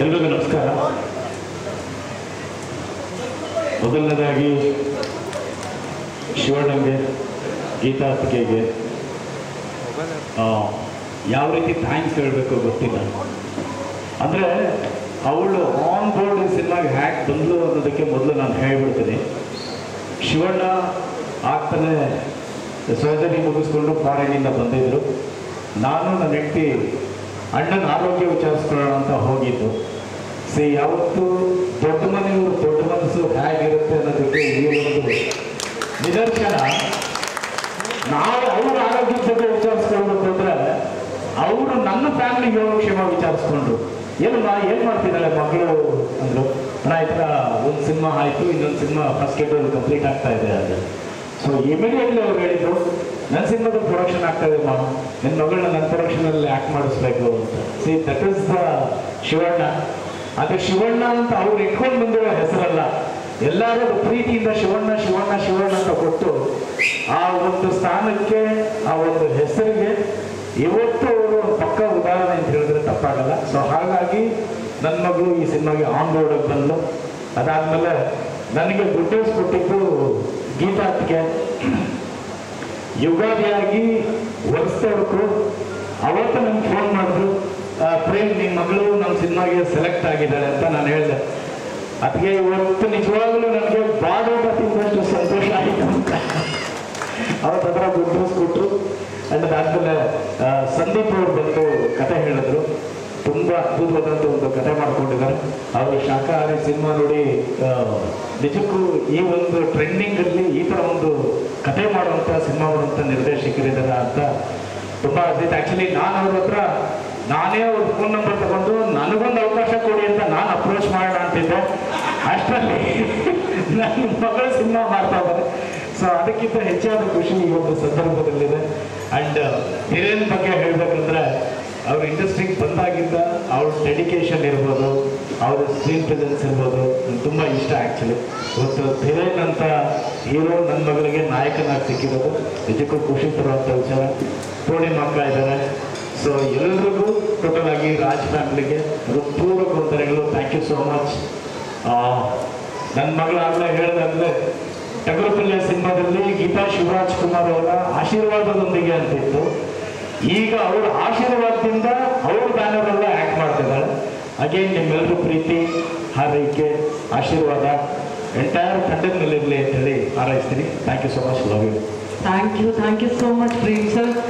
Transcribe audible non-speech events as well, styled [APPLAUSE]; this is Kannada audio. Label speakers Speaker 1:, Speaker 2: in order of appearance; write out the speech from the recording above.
Speaker 1: ಎಲ್ರಿಗೂ ನಮಸ್ಕಾರ. ಮೊದಲನೇದಾಗಿ ಶಿವಣ್ಣಂಗೆ ಗೀತಾಪಿಕೆಗೆ ಆ, ಯಾವ ರೀತಿ ಥ್ಯಾಂಕ್ಸ್ ಹೇಳಬೇಕು ಗೊತ್ತಿಲ್ಲ. ಅಂದರೆ ಅವಳು ಆನ್ ಬೋರ್ಡ್ ಸಿನಿಮಾಗೆ ಹ್ಯಾಕ್ ಬಂದ್ಲು ಅನ್ನೋದಕ್ಕೆ ಮೊದಲು ನಾನು ಹೇಳ್ಬಿಡ್ತೀನಿ. ಶಿವಣ್ಣ ಆಗ್ತಾನೆ ಸರ್ಜರಿ ಮುಗಿಸ್ಕೊಂಡು ಫಾರಿನಿಂದ ಬಂದಿದ್ದರು ನಾನು ನನ್ನ ಹೆಂಡತಿ ಅಣ್ಣನ ಆರೋಗ್ಯ ವಿಚಾರಿಸ್ಕೊಳ್ಳೋಣ ಅಂತ ಹೋಗಿದ್ದು. ಸಿ ಯಾವತ್ತು ದೊಡ್ಡ ಮನೆಯವರು ದೊಡ್ಡ ಮನಸ್ಸು ಹೇಗಿರುತ್ತೆ ಅನ್ನೋದಕ್ಕೆ ಈ ಒಂದು ನಿದರ್ಶನ. ನಾವು ಅವ್ರ ಆರೋಗ್ಯದ ಬಗ್ಗೆ ವಿಚಾರಿಸ್ಕೊಳ್ಬೇಕು ಅಂದ್ರೆ ಅವರು ನನ್ನ ಫ್ಯಾಮಿಲಿ ಯೋಗಕ್ಷೇಮ ವಿಚಾರಿಸ್ಕೊಂಡ್ರು. ಏನಮ್ಮ ಏನು ಮಾಡ್ತಿದ್ದಾಳೆ ಮಗಳು ಅಂದ್ರು. ಅಣ್ಣ, ಈ ಥರ ಒಂದು ಸಿನಿಮಾ ಆಯ್ತು, ಇನ್ನೊಂದು ಸಿನಿಮಾ ಫಸ್ಟ್ ಕಂಪ್ಲೀಟ್ ಆಗ್ತಾ ಇದೆ ಅದು ಸೊ ಇಮಿಡಿಯೇಟ್ಲಿ ಅವ್ರು ಹೇಳಿದ್ರು ನನ್ನ ಸಿನಿಮಾದ ಪ್ರೊಡಕ್ಷನ್ ಆಗ್ತಾ ಇದೆ ಮಾಮ್ ನಿನ್ನ ಮಗಳನ್ನ ನನ್ನ ಪ್ರೊಡಕ್ಷನಲ್ಲಿ ಆಕ್ಟ್ ಮಾಡಿಸ್ಬೇಕು ಅಂತ. See that is the Shivanna. ಅದು ಶಿವಣ್ಣ ಅಂತ ಅವ್ರು ಇಟ್ಕೊಂಡು ಬಂದಿರೋ ಹೆಸರಲ್ಲ. ಎಲ್ಲರೂ ಪ್ರೀತಿಯಿಂದ ಶಿವಣ್ಣ ಶಿವಣ್ಣ ಶಿವಣ್ಣ ಅಂತ ಕೊಟ್ಟು ಆ ಒಂದು ಸ್ಥಾನಕ್ಕೆ, ಆ ಒಂದು ಹೆಸರಿಗೆ ಇವತ್ತು ಅವರು ಪಕ್ಕ ಉದಾಹರಣೆ ಅಂತ ಹೇಳಿದ್ರೆ ತಪ್ಪಾಗಲ್ಲ. ಸೊ ಹಾಗಾಗಿ ನನ್ನ ಮಗಳು ಈ ಸಿನಿಮಾಗೆ ಆನ್ ಬೋರ್ಡ್ ಬಂದು ಅದಾದ್ಮೇಲೆ ನನಗೆ ದುಡ್ಡಿಸ್ಬಿಟ್ಟಿದ್ದು ಗೀತಾತ್ಗೆ ಯುಗಾದಿಯಾಗಿ ವರ್ಷದವರೆಗೂ ಅವತ್ತು ನಂಗೆ ಫೋನ್ ಮಾಡಿದ್ರು ಪ್ರೇಮ್ ನಿಮ್ಮ ಮಗಳು ನಮ್ಮ ಸಿನಿಮಾಗೆ ಸೆಲೆಕ್ಟ್ ಆಗಿದ್ದಾಳೆ ಅಂತ ನಾನು ಹೇಳಿದೆ. ಅದಕ್ಕೆ ಇವತ್ತು ನಿಜವಾಗ್ಲೂ ನನಗೆ ಬಾಡೋಟ ತಿಂದಷ್ಟು ಸಂತೋಷ ಆಯಿತು ಅಂತ. ಅವತ್ತು ಹತ್ರ ಗುಡ್ ನ್ಯೂಸ್ ಕೊಟ್ಟರು ಅಂಡ್ ಅದಾದ್ಮೇಲೆ ಸಂದೀಪ್ ಅವರು ಬಂದು ಕತೆ ಹೇಳಿದ್ರು. ತುಂಬಾ ಅದ್ಭುತವಾದಂಥ ಒಂದು ಕತೆ ಮಾಡ್ಕೊಂಡಿದ್ದಾರೆ. ಅವರು ಶಾಖಾಹಾರಿ ಸಿನಿಮಾ ನೋಡಿ ನಿಜಕ್ಕೂ ಈ ಒಂದು ಟ್ರೆಂಡಿಂಗ್ ಅಲ್ಲಿ ಈ ತರ ಒಂದು ಕತೆ ಮಾಡುವಂತ ಸಿನಿಮಾ ಮಾಡುವಂತ ನಿರ್ದೇಶಕರಿದ್ದಾರೆ ಅಂತ ತುಂಬಾ ಅದ್ಭುತ. ಆಕ್ಚುಲಿ ನಾನು ಅವ್ರ ಹತ್ರ, ನಾನೇ ಅವ್ರ ಫೋನ್ ನಂಬರ್ ತಗೊಂಡು ನನಗೊಂದು ಅವಕಾಶ ಕೊಡಿ ಅಂತ ನಾನು ಅಪ್ರೋಚ್ ಮಾಡೋಣ ಅಂತಿದ್ದೆ. ಅಷ್ಟರಲ್ಲಿ [LAUGHS] ನನ್ನ ಮಗಳ ಸಿನಿಮಾ ಮಾಡ್ತಾ ಇದ್ದಾರೆ ಸೊ ಅದಕ್ಕಿಂತ ಹೆಚ್ಚಾದ ಖುಷಿ ಈ ಒಂದು ಸಂದರ್ಭದಲ್ಲಿದೆ. ಅಂಡ್ ಹಿರೇನ್ ಬಗ್ಗೆ ಹೇಳ್ಬೇಕಂದ್ರೆ ಅವ್ರ ಇಂಡಸ್ಟ್ರಿಗೆ ಬಂದಾಗಿಂದ ಅವ್ರ ಡೆಡಿಕೇಶನ್ ಇರ್ಬೋದು, ಅವರ ಸ್ಕ್ರೀನ್ ಪ್ರೆಸೆನ್ಸ್ ಇರ್ಬೋದು ತುಂಬ ಇಷ್ಟ ಆ್ಯಕ್ಚುಲಿ ಇವತ್ತು ಧೀರೇನ್ ಅಂತ ಹೀರೋ ನನ್ನ ಮಗಳಿಗೆ ನಾಯಕನಾಗಿ ಸಿಕ್ಕಿರೋದು, ನಿಜಕ್ಕೂ ಖುಷಿ ತರುವಂಥ ವಿಚಾರ. ಪೂರ್ಣಿಮಾ ಇದ್ದಾರೆ. ಸೊ ಎಲ್ರಿಗೂ ಟೋಟಲ್ ಆಗಿ ರಾಜ್ ಫ್ಯಾಮಿಲಿಗೆ ಹೃತ್ಪೂರ್ವಕ ವಂದನೆಗಳು ಥ್ಯಾಂಕ್ ಯು ಸೋ ಮಚ್ ನನ್ನ ಮಗಳು ಆಗಲೇ ಹೇಳಿದಂದ್ರೆ ಟಗರುಪಲ್ಯ ಸಿನಿಮಾದಲ್ಲಿ ಗೀತಾ ಶಿವರಾಜ್ ಕುಮಾರ್ ಅವರ ಆಶೀರ್ವಾದದೊಂದಿಗೆ ಅಂತಿತ್ತು ಈಗ ಅವರ ಆಶೀರ್ವಾದದಿಂದ ಅವ್ರ ಬ್ಯಾನರ್ ಎಲ್ಲ ಆಕ್ಟ್ ಮಾಡ್ತಿದ್ದಾಳೆ ಅಗೇನ್ ನಿಮ್ಮೆಲ್ಲರೂ ಪ್ರೀತಿ, ಹಾರೈಕೆ, ಆಶೀರ್ವಾದ ಎಂಟೈರ್ ಕಂಟೆಂಟ್ನಲ್ಲಿರಲಿ ಅಂತ ಹೇಳಿ ಹಾರೈಸ್ತೀನಿ. Thank you so much love you
Speaker 2: thank you thank you so much Prem sir